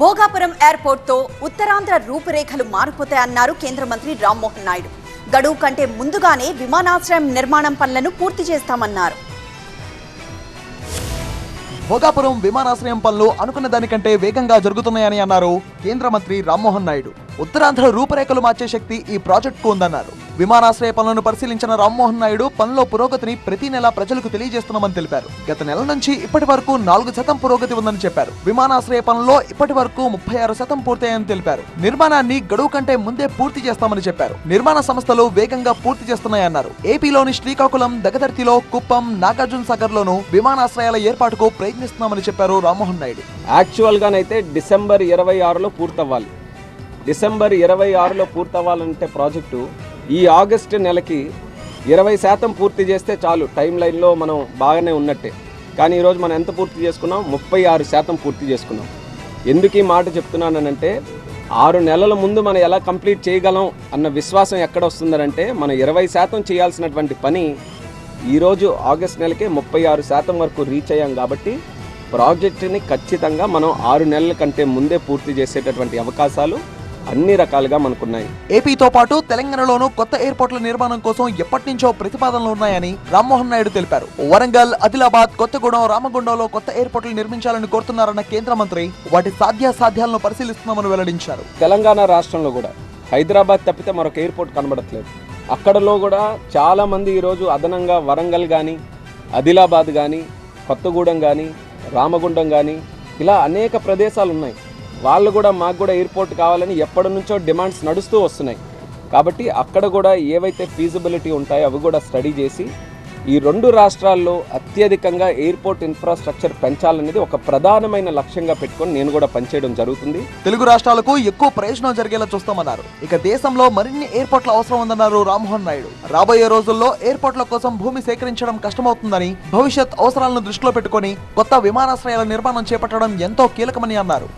భోగాపురం ఎయిర్పోర్ట్తో ఉత్తరాంధ్ర రూపురేఖలు మారిపోతాయన్నారు కేంద్ర మంత్రి రామ్మోహన్ నాయుడు. గడువు కంటే ముందుగానే విమానాశ్రయం నిర్మాణం పనులను పూర్తి చేస్తామన్నారు. భోగాపురం విమానాశ్రయం పనులు అనుకున్న దానికంటే వేగంగా జరుగుతున్నాయని అన్నారు. కేంద్ర మంత్రి రామ్మోహన్ నాయుడు. ఉత్తరాంధ్ర రూపురేఖలు మార్చే శక్తి ఈ ప్రాజెక్టుకు ఉందన్నారు. విమానాశ్రయ పనులను పరిశీలించిన రామ్మోహన్ నాయుడు పనుల పురోగతిని ప్రతి నెల ప్రజలకు తెలియజేస్తున్నామని తెలిపారు. గత నెల నుంచి ఇప్పటి వరకు నాలుగు శాతం పురోగతి ఉందని చెప్పారు. విమానాశ్రయ పనుల్లో ఇప్పటి వరకు ముప్పై ఆరు శాతం పూర్తయ్యాయని తెలిపారు. నిర్మాణాన్ని గడువు కంటే ముందే పూర్తి చేస్తామని చెప్పారు. నిర్మాణ సంస్థలు వేగంగా పూర్తి చేస్తున్నాయన్నారు. ఏపీలోని శ్రీకాకుళం దగదర్తిలో కుప్పం నాగార్జున సాగర్ లోను విమానాశ్రయాల ఏర్పాటుకు ప్రయత్నిస్తున్నామని చెప్పారు రామ్మోహన్ నాయుడు. యాక్చువల్గానైతే డిసెంబర్ ఇరవై ఆరులో ఆరులో పూర్తవ్వాలి. డిసెంబర్ ఇరవై ఆరులో పూర్తవ్వాలంటే ప్రాజెక్టు ఈ ఆగస్టు నెలకి ఇరవై శాతం పూర్తి చేస్తే చాలు. టైం లైన్లో మనం బాగానే ఉన్నట్టే. కానీ ఈరోజు మనం ఎంత పూర్తి చేసుకున్నాం? ముప్పై ఆరు శాతం పూర్తి చేసుకున్నాం. ఎందుకు ఈ మాట చెప్తున్నానంటే ఆరు నెలల ముందు మనం ఎలా కంప్లీట్ చేయగలం అన్న విశ్వాసం ఎక్కడ వస్తుందనంటే మనం ఇరవై శాతం చేయాల్సినటువంటి పని ఈరోజు ఆగస్ట్ నెలకే ముప్పై ఆరు శాతం వరకు రీచ్ అయ్యాం కాబట్టి ప్రాజెక్టుని ఖచ్చితంగా మనం ఆరు నెలల కంటే ముందే పూర్తి చేసేటటువంటి అవకాశాలు అన్ని రకాలుగా మనకున్నాయి. ఏపీతో పాటు తెలంగాణలోనూ కొత్త ఎయిర్పోర్ట్ల నిర్మాణం కోసం ఎప్పటి నుంచో ప్రతిపాదనలు ఉన్నాయని రామ్మోహన్ నాయుడు తెలిపారు. వరంగల్ ఆదిలాబాద్ కొత్తగూడెం రామగుండంలో కొత్త ఎయిర్పోర్ట్లు నిర్మించాలని కోరుతున్నారన్న కేంద్ర మంత్రి వాటి సాధ్యాసాధ్యాలను పరిశీలిస్తున్నామని వెల్లడించారు. తెలంగాణ రాష్ట్రంలో కూడా హైదరాబాద్ తప్పితే మరొక ఎయిర్పోర్ట్ కనబడట్లేదు. అక్కడలో కూడా చాలామంది ఈరోజు అదనంగా వరంగల్ కానీ ఆదిలాబాద్ కానీ కొత్తగూడెం కానీ రామగుండం కానీ ఇలా అనేక ప్రదేశాలు ఉన్నాయి వాళ్ళు కూడా మాకు కూడా ఎయిర్పోర్ట్ కావాలని ఎప్పటి నుంచో డిమాండ్స్ నడుస్తూ వస్తున్నాయి. కాబట్టి అక్కడ కూడా ఏవైతే ఫీజిబిలిటీ ఉంటాయో అవి కూడా స్టడీ చేసి ఈ రెండు రాష్ట్రాల్లో అత్యధికంగా ఎయిర్పోర్ట్ ఇన్ఫ్రాస్ట్రక్చర్ పెంచాలనేది ఒక ప్రధానమైన లక్ష్యంగా పెట్టుకొని నేను కూడా పనిచేయడం జరుగుతుంది. తెలుగు రాష్ట్రాలకు ఎక్కువ ప్రయోజనం జరిగేలా చూస్తామన్నారు. ఇక దేశంలో మరిన్ని ఎయిర్పోర్ట్ల అవసరం ఉందన్నారు రామ్మోహన్ నాయుడు. రాబోయే రోజుల్లో ఎయిర్పోర్ట్ల కోసం భూమి సేకరించడం కష్టమవుతుందని భవిష్యత్ అవసరాలను దృష్టిలో పెట్టుకొని కొత్త విమానాశ్రయాల నిర్మాణం చేపట్టడం ఎంతో కీలకమని అన్నారు.